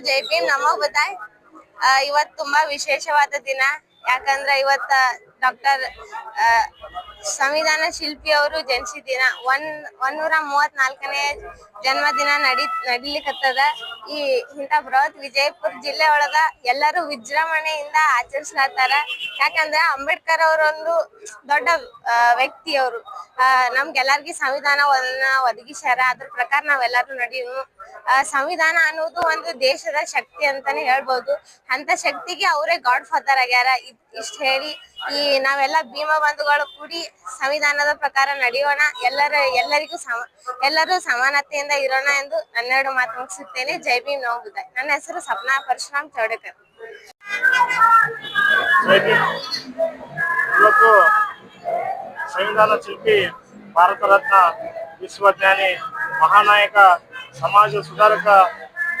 ನವೋದಯ್ ಬತಾಯ್ ಇವತ್ ತುಂಬಾ ವಿಶೇಷವಾದ ದಿನ. ಯಾಕಂದ್ರೆ ಇವತ್ತ ಡಾಕ್ಟರ್ ಸಂವಿಧಾನ ಶಿಲ್ಪಿ ಅವರು ಜನಿಸಿದ ದಿನ. ಒನ್ ಒಂದೂರ ಮೂವತ್ನಾಲ್ಕನೇ ಜನ್ಮದಿನ ನಡಿ ನಡಿಲಿಕತ್ತದ. ಈ ಇಂಥ ಬೃಹತ್ ವಿಜಯಪುರ ಜಿಲ್ಲೆ ಒಳಗ ಎಲ್ಲರೂ ವಿಜೃಂಭಣೆಯಿಂದ ಆಚರಿಸ್ಲಾತಾರ ಯಾಕಂದ್ರೆ ಅಂಬೇಡ್ಕರ್ ಅವರೊಂದು ದೊಡ್ಡ ವ್ಯಕ್ತಿ ಅವರು. ನಮ್ಗೆಲ್ಲರಿಗೂ ಸಂವಿಧಾನವನ್ನ ಒದಗಿಸ್ಯಾರ. ಅದ್ರ ಪ್ರಕಾರ ನಾವೆಲ್ಲರೂ ನಡೀವು ಆ, ಸಂವಿಧಾನ ಅನ್ನೋದು ಒಂದು ದೇಶದ ಶಕ್ತಿ ಅಂತಾನೆ ಹೇಳ್ಬೋದು. ಅಂತ ಶಕ್ತಿಗೆ ಅವರೇ ಗಾಡ್ ಫಾದರ್ ಆಗ್ಯಾರ. ಇಷ್ಟ ಹೇಳಿ ಈ ನಾವೆಲ್ಲ ಭೀಮ ಬಂಧುಗಳು ಕೂಡಿ ಸಂವಿಧಾನದ ಪ್ರಕಾರ ನಡೆಯೋಣ. ಎಲ್ಲರ, ಎಲ್ಲರಿಗೂ ಸಮ, ಎಲ್ಲರೂ ಸಮಾನತೆಯಿಂದ ಇರೋಣ ಎಂದು ನನ್ನೆರಡು ಮಾತು ಮುಗಿಸುತ್ತೇನೆ. ಜೈ ಭೀಮ್ ನವ ನನ್ನ ಹೆಸರು ಸಪ್ನಾ ಪರಶುರಾಮ್ ಚೌಡೇಕರ್. ಸಂವಿಧಾನ ಶಿಲ್ಪಿ, ಭಾರತ ರತ್ನ ವಿಶ್ವಜ್ಞಾನಿ, ಮಹಾನಾಯಕ ಸಮಾಜ ಸುಧಾರಕ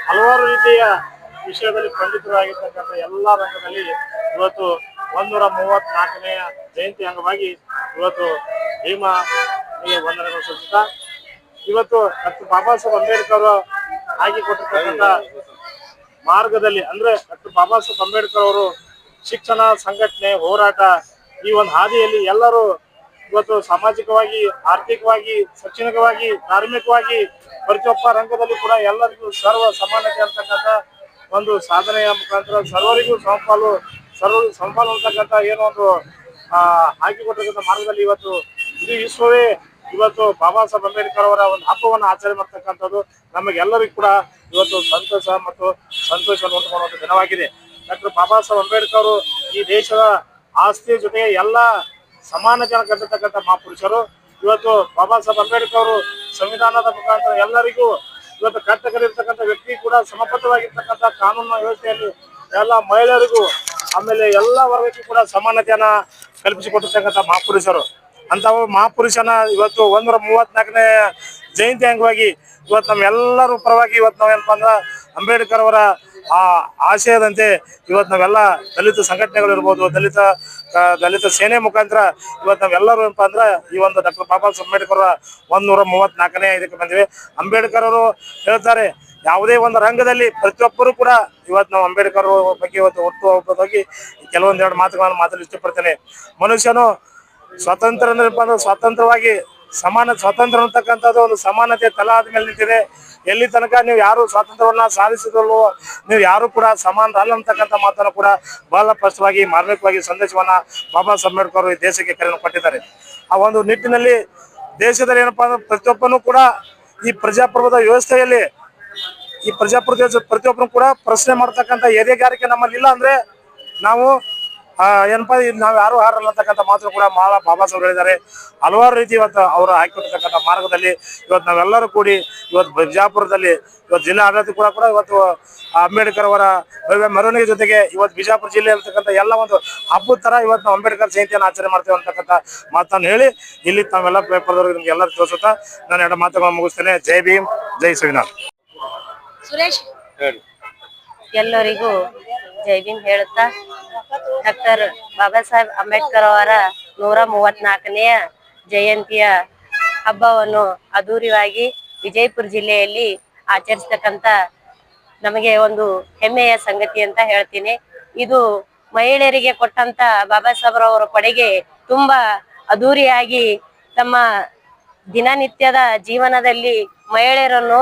ಹಲವಾರು ರೀತಿಯ ವಿಷಯದಲ್ಲಿ ಪಂಡಿತರಾಗಿರ್ತಕ್ಕಂಥ ಎಲ್ಲ ರಂಗದಲ್ಲಿ ಇವತ್ತು ಒಂದೂರ ಮೂವತ್ನಾಲ್ಕನೆಯ ಜಯಂತಿ ಅಂಗವಾಗಿ ಇವತ್ತು ಭೀಮ ವಂದನೆಗಳು ಸಲ್ಲಿಸುತ್ತ, ಇವತ್ತು ಡಾಕ್ಟರ್ ಬಾಬಾ ಸಾಹೇಬ್ ಅಂಬೇಡ್ಕರ್ ಹಾಕಿಕೊಟ್ಟಿರ್ತಕ್ಕಂಥ ಮಾರ್ಗದಲ್ಲಿ, ಅಂದ್ರೆ ಡಾಕ್ಟರ್ ಬಾಬಾ ಸಾಹೇಬ್ ಅಂಬೇಡ್ಕರ್ ಅವರು ಶಿಕ್ಷಣ ಸಂಘಟನೆ ಹೋರಾಟ ಈ ಒಂದು ಹಾದಿಯಲ್ಲಿ ಎಲ್ಲರೂ ಇವತ್ತು ಸಾಮಾಜಿಕವಾಗಿ, ಆರ್ಥಿಕವಾಗಿ, ಶೈಕ್ಷಣಿಕವಾಗಿ ಧಾರ್ಮಿಕವಾಗಿ ಪ್ರತಿಯೊಬ್ಬ ರಂಗದಲ್ಲಿ ಕೂಡ ಎಲ್ಲರಿಗೂ ಸರ್ವ ಸಮಾನತೆ ಅಂತಕ್ಕಂಥ ಒಂದು ಸಾಧನೆಯ ಮುಖಾಂತರ ಸರ್ವರಿಗೂ ಸಮಪಾಲು, ಸರ್ವ ಸಮಪಾಲು ಅಂತಕ್ಕಂಥ ಏನೋ ಒಂದು ಹಾಕಿಕೊಟ್ಟಿರ್ತಕ್ಕಂಥ ಮಾರ್ಗದಲ್ಲಿ ಇವತ್ತು ಇಡೀ ವಿಶ್ವವೇ ಇವತ್ತು ಬಾಬಾ ಸಾಹೇಬ್ ಅಂಬೇಡ್ಕರ್ ಅವರ ಒಂದು ಹಬ್ಬವನ್ನು ಆಚರಣೆ ಮಾಡ್ತಕ್ಕಂಥದ್ದು ನಮಗೆಲ್ಲರಿಗೂ ಕೂಡ ಇವತ್ತು ಸಂತೋಷ ಮತ್ತು ಸಂತೋಷವನ್ನು ಉಂಟು ದಿನವಾಗಿದೆ ಡಾಕ್ಟರ್ ಬಾಬಾ ಸಾಹೇಬ್ ಅಂಬೇಡ್ಕರ್ ಈ ದೇಶದ ಆಸ್ತಿ ಜೊತೆಗೆ ಎಲ್ಲ ಸಮಾನ ಜನ ಕಂಡಿರ್ತಕ್ಕಂಥ ಮಹಾಪುರುಷರು, ಇವತ್ತು ಬಾಬಾ ಸಾಹೇಬ್ ಅಂಬೇಡ್ಕರ್ ಅವರು ಸಂವಿಧಾನದ ಮುಖಾಂತರ ಎಲ್ಲರಿಗೂ ಇವತ್ತು ಕರ್ತಕರಿರ್ತಕ್ಕಂಥ ವ್ಯಕ್ತಿ ಕೂಡ ಸಮಬದ್ಧವಾಗಿರ್ತಕ್ಕಂಥ ಕಾನೂನು ವ್ಯವಸ್ಥೆಯಲ್ಲಿ ಎಲ್ಲ ಮಹಿಳೆಯರಿಗೂ, ಆಮೇಲೆ ಎಲ್ಲ ವರ್ಗಕ್ಕೂ ಕೂಡ ಸಮಾನತೆಯನ್ನ ಕಲ್ಪಿಸಿಕೊಟ್ಟಿರ್ತಕ್ಕಂಥ ಮಹಾಪುರುಷರು. ಅಂತ ಮಹಾಪುರುಷನ ಇವತ್ತು ಒಂದರ ಮೂವತ್ನಾಲ್ಕನೇ ಜಯಂತಿ ಅಂಗವಾಗಿ ಇವತ್ತು ನಮ್ಮೆಲ್ಲರೂ ಪರವಾಗಿ ಇವತ್ತು ನಾವೇನಪ್ಪ ಅಂದ್ರೆ ಅಂಬೇಡ್ಕರ್ ಅವರ ಆ ಆಶಯದಂತೆ ಇವತ್ತು ನಾವೆಲ್ಲ ದಲಿತ ಸಂಘಟನೆಗಳು ಇರ್ಬೋದು, ದಲಿತ ದಲಿತ ಸೇನೆ ಮುಖಾಂತರ ಇವತ್ತು ನಾವೆಲ್ಲರೂ ಏನಪ್ಪ ಅಂದ್ರೆ ಈ ಒಂದು ಡಾಕ್ಟರ್ ಬಾಬಾ ಸಾಹೇಬ್ ಅಂಬೇಡ್ಕರ್ ಅವರ ಒಂದೂರ ಮೂವತ್ನಾಲ್ಕನೇ ಇದಕ್ಕೆ ಬಂದಿವೆ. ಅಂಬೇಡ್ಕರ್ ಅವರು ಹೇಳ್ತಾರೆ, ಯಾವುದೇ ಒಂದು ರಂಗದಲ್ಲಿ ಪ್ರತಿಯೊಬ್ಬರು ಕೂಡ ಇವತ್ತು ನಾವು ಅಂಬೇಡ್ಕರ್ ಬಗ್ಗೆ ಇವತ್ತು ಒಟ್ಟು ಹೋಗಿ ಕೆಲವೊಂದೆರಡು ಮಾತುಗಳನ್ನು ಮಾತಲು ಇಷ್ಟಪಡ್ತೇನೆ. ಮನುಷ್ಯನು ಸ್ವತಂತ್ರ ಅಂದ್ರೆ ಸ್ವತಂತ್ರವಾಗಿ ಸಮಾನ ಸ್ವಾತಂತ್ರ್ಯ ಅಂತಕ್ಕಂಥದ್ದು ಒಂದು ಸಮಾನತೆ ತಲಾದ ಮೇಲೆ ನಿಂತಿದೆ. ಎಲ್ಲಿ ತನಕ ನೀವು ಯಾರು ಸ್ವಾತಂತ್ರ್ಯವನ್ನ ಸಾಧಿಸಿದಲ್ವೋ ನೀವು ಯಾರು ಕೂಡ ಸಮಾನರಲ್ಲ ಅಂತಕ್ಕಂಥ ಮಾತನ್ನು ಕೂಡ ಬಹಳ ಸ್ಪಷ್ಟವಾಗಿ, ಮಾರ್ಮಿಕವಾಗಿ ಸಂದೇಶವನ್ನ ಬಾಬಾ ಅಂಬೇಡ್ಕರ್ ಈ ದೇಶಕ್ಕೆ ಕರೆಯನ್ನು ಕೊಟ್ಟಿದ್ದಾರೆ. ಆ ಒಂದು ನಿಟ್ಟಿನಲ್ಲಿ ದೇಶದಲ್ಲಿ ಏನಪ್ಪಾ ಅಂದ್ರೆ ಪ್ರತಿಯೊಬ್ಬನು ಕೂಡ ಈ ಪ್ರಜಾಪ್ರಭುತ್ವ ವ್ಯವಸ್ಥೆಯಲ್ಲಿ, ಈ ಪ್ರಜಾಪ್ರಭುತ್ವ ಪ್ರತಿಯೊಬ್ಬರು ಕೂಡ ಪ್ರಶ್ನೆ ಮಾಡ್ತಕ್ಕಂಥ ಎದೆಗಾರಿಕೆ ನಮ್ಮಲ್ಲಿ ಇಲ್ಲ ಅಂದ್ರೆ ನಾವು ಏನಪ್ಪಾ ಇದು ನಾವು ಯಾರು ಹಾರಲ್ಲ ಅಂತಕ್ಕಂಥ ಮಾತು ಕೂಡ ಮಾಲ ಬಾಬಾ ಸಾಹೇಬ್ ಹೇಳಿದ್ದಾರೆ. ಹಲವಾರು ರೀತಿ ಇವತ್ತು ಅವರು ಹಾಕಿರ್ತಕ್ಕಂಥ ಮಾರ್ಗದಲ್ಲಿ ಇವತ್ತು ನಾವೆಲ್ಲರೂ ಕೂಡಿ ಇವತ್ತು ಬಿಜಾಪುರದಲ್ಲಿ ಇವತ್ತು ಜಿಲ್ಲಾ ಆಡಳಿತ ಕೂಡ ಕೂಡ ಇವತ್ತು ಅಂಬೇಡ್ಕರ್ ಅವರ ಭವ್ಯ ಮೆರವಣಿಗೆ ಜೊತೆಗೆ ಇವತ್ತು ಬಿಜಾಪುರ ಜಿಲ್ಲೆ ಇರ್ತಕ್ಕಂಥ ಎಲ್ಲ ಒಂದು ಹಬ್ಬದ ತರ ಇವತ್ತು ನಾವು ಅಂಬೇಡ್ಕರ್ ಜಯಂತಿಯನ್ನು ಆಚರಣೆ ಮಾಡ್ತೇವೆ ಅಂತಕ್ಕಂಥ ಮಾತನ್ನು ಹೇಳಿ ಇಲ್ಲಿ ತಾವೆಲ್ಲ ಪೇಪರ್ದವ್ರಿಗೆ ನಿಮ್ಗೆ ಎಲ್ಲರೂ ತೋರಿಸುತ್ತಾ ನಾನು ಎರಡು ಮಾತುಗಳನ್ನು ಮುಗಿಸ್ತೇನೆ. ಜೈ ಭೀಮ್ ಜೈ ಸುವಿನಾಥ್ ಸುರೇಶ್ ಎಲ್ಲರಿಗೂ ಜೈ ಭೀಮ್ ಹೇಳುತ್ತಾ, ಡಾಕ್ಟರ್ ಬಾಬಾ ಸಾಹೇಬ್ ಅಂಬೇಡ್ಕರ್ ಅವರ ನೂರ ಮೂವತ್ನಾಲ್ಕನೆಯ ಜಯಂತಿಯ ಹಬ್ಬವನ್ನು ಅದ್ದೂರಿಯಾಗಿ ವಿಜಯಪುರ ಜಿಲ್ಲೆಯಲ್ಲಿ ಆಚರಿಸತಕ್ಕಂತ ನಮಗೆ ಒಂದು ಹೆಮ್ಮೆಯ ಸಂಗತಿ ಅಂತ ಹೇಳ್ತೀನಿ. ಇದು ಮಹಿಳೆಯರಿಗೆ ಕೊಟ್ಟಂತ ಬಾಬಾ ಸಾಹೇಬ್ರವರ ಕೊಡುಗೆ ತುಂಬಾ ಅದ್ದೂರಿಯಾಗಿ ತಮ್ಮ ದಿನನಿತ್ಯದ ಜೀವನದಲ್ಲಿ ಮಹಿಳೆಯರನ್ನು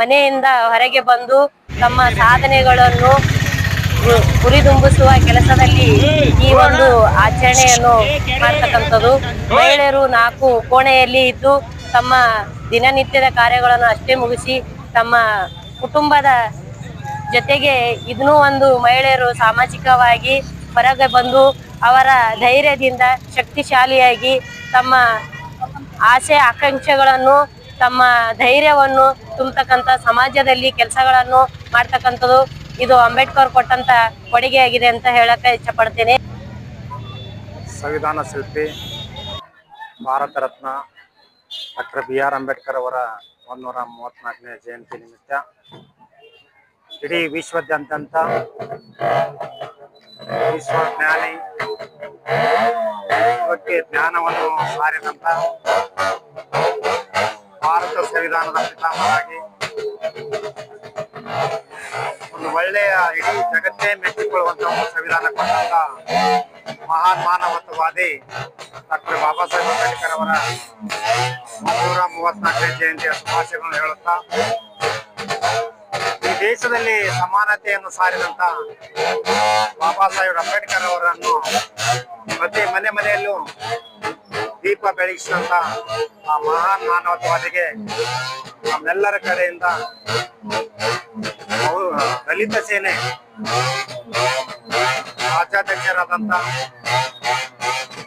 ಮನೆಯಿಂದ ಹೊರಗೆ ಬಂದು ತಮ್ಮ ಸಾಧನೆಗಳನ್ನು ಗು- ಗುರಿದುಂಬಿಸುವ ಕೆಲಸದಲ್ಲಿ ಈ ಒಂದು ಆಚರಣೆಯನ್ನು ಮಾಡ್ತಕ್ಕಂಥದ್ದು. ಮಹಿಳೆಯರು ನಾಲ್ಕು ಕೋಣೆಯಲ್ಲಿ ಇದ್ದು ತಮ್ಮ ದಿನನಿತ್ಯದ ಕಾರ್ಯಗಳನ್ನು ಅಷ್ಟೇ ಮುಗಿಸಿ ತಮ್ಮ ಕುಟುಂಬದ ಜೊತೆಗೆ ಇದನ್ನೂ ಒಂದು ಮಹಿಳೆಯರು ಸಾಮಾಜಿಕವಾಗಿ ಹೊರಗೆ ಬಂದು ಅವರ ಧೈರ್ಯದಿಂದ ಶಕ್ತಿಶಾಲಿಯಾಗಿ ತಮ್ಮ ಆಸೆ ಆಕಾಂಕ್ಷೆಗಳನ್ನು, ತಮ್ಮ ಧೈರ್ಯವನ್ನು ತುಂಬತಕ್ಕಂಥ ಸಮಾಜದಲ್ಲಿ ಕೆಲಸಗಳನ್ನು ಮಾಡ್ತಕ್ಕಂಥದ್ದು. ಇದು ಅಂಬೇಡ್ಕರ್ ಕೊಟ್ಟಂತ ಕೊಡುಗೆ ಆಗಿದೆ ಅಂತ ಹೇಳಕ್ಕೆ ಇಷ್ಟಪಡ್ತೇನೆ. ಸಂವಿಧಾನ ಶಿಲ್ಪಿ, Bharat Ratna doctor B R Ambedkar ಅವರ ಒಂದೂರ ಮೂವತ್ನಾಲ್ಕನೇ ಜಯಂತಿ ನಿಮಿತ್ತ ಇಡೀ ವಿಶ್ವದಾದ್ಯಂತ ವಿಶ್ವಜ್ಞಾನಿ ಬಗ್ಗೆ ಜ್ಞಾನವನ್ನು ಸಾರಿದಂತ ಭಾರತ ಸಂವಿಧಾನದ ಪಿತಾಮಹರಾಗಿ ಒಂದು ಇಡೀ ಜಗತ್ತೇ ಮೆಚ್ಚಿಕೊಳ್ಳುವಂತಹ ಒಂದು ಸಂವಿಧಾನ ಕೊಟ್ಟಂತ ಮಹಾನ್ ಮಾನವತ್ವವಾದಿ ಡಾಕ್ಟರ್ ಬಾಬಾ ಸಾಹೇಬ್ ಅಂಬೇಡ್ಕರ್ ಅವರ ನೂರ ಮೂವತ್ನಾಲ್ಕನೇ ಜಯಂತಿಯ ಶುಭಾಶಯಗಳನ್ನು ಹೇಳುತ್ತಾ, ಈ ದೇಶದಲ್ಲಿ ಸಮಾನತೆಯನ್ನು ಸಾರಿದಂತ ಬಾಬಾ ಸಾಹೇಬ್ ಅಂಬೇಡ್ಕರ್ ಅವರನ್ನು ಪ್ರತಿ ಮನೆ ಮನೆಯಲ್ಲೂ ದೀಪ ಬೆಳಗಿಸಿದಂತ ಆ ಮಹಾನ್ ಮಾನವತ್ವವಾದಿಗೆ ನಮ್ಮೆಲ್ಲರ ಕಡೆಯಿಂದ ದಲಿತ ಸೇನೆ. ರಾಜ್ಯಾಧ್ಯಕ್ಷರಾದಂತ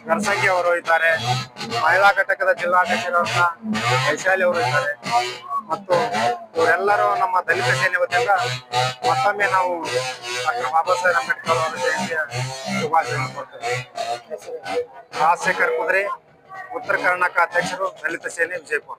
ನರಸಂಗಿ ಅವರು ಇದ್ದಾರೆ. ಮಹಿಳಾ ಘಟಕದ ಜಿಲ್ಲಾಧ್ಯಕ್ಷರಾದಂತ ವೈಶಾಲಿ ಅವರು ಇದ್ದಾರೆ. ಮತ್ತು ಇವರೆಲ್ಲರೂ ನಮ್ಮ ದಲಿತ ಸೇನೆ ವತಿಯಿಂದ ಮತ್ತೊಮ್ಮೆ ನಾವು ಡಾಕ್ಟರ್ ಬಾಬಾ ಸಾಹೇಬ್ ಅಂಬೇಡ್ಕರ್ ಅವರ ಜಯಂತಿಯ ಶುಭಾಶಯ ಕೊಡ್ತೇವೆ ರಾಜಶೇಖರ್ ಕುದುರೆ, ಉತ್ತರ ಕರ್ನಾಟಕ ಅಧ್ಯಕ್ಷರು ದಲಿತ ಸೇನೆ ವಿಜಯಪುರ.